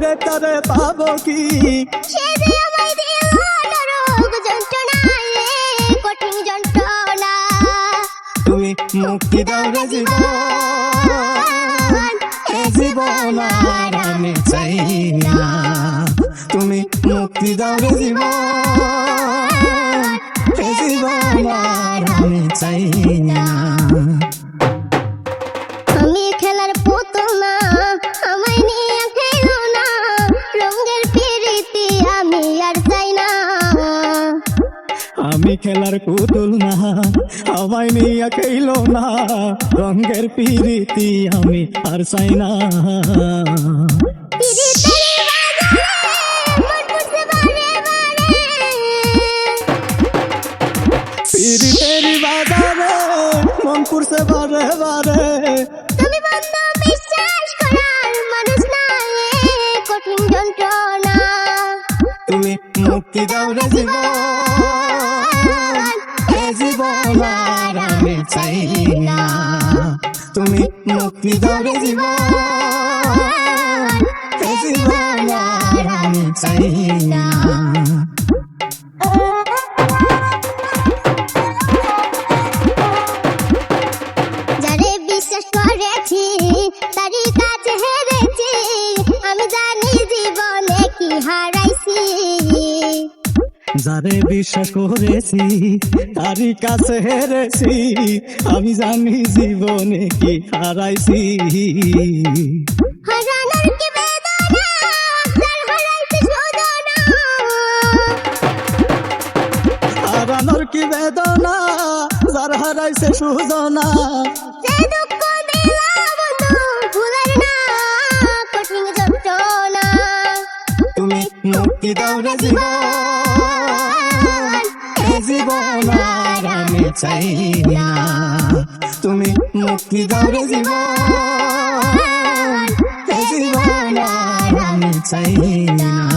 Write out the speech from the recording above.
ফিরে তারে পাবো কি? সে যে আমায় দিল নরক যন্ত্রণা রে কঠিন যন্ত্রণা। তুমি মুক্তি দাও রে জীবন। এ জীবন আর আমি চাই না। তুমি মুক্তি দাও রে জীবন। এ জীবন আর আমি চাই না। আমি খেলার পুতুল না আমায় নিয়ে খেলো না। রঙের পিরিতি আমি আর চাই না। পিরিতের বাজারে মন বুঝতে বারে পিরিতের বাজারে করছে বারে। বারে তুমি বন্ধ বিশ্বাস করার মানুষ না কঠিন যন্ত্রণা। তুমি মুক্তি দাও রে জীবন। চাই না তুমি মুক্তি দাও রে জীবন। জীবন আমি চাই যারে বিশ্বাস করেছি তারই কাছে হেরেছি। আমি জানি জীবনে কি হারাইছি। হারানোর কি বেদনা? যার হারাইছি সুজনা তুমি মুক্তি দাও রে জীবন। জীবন আর আমি চাই না তুমি মুক্তি দাও রে জীবন এ জীবন আর আমি চাই না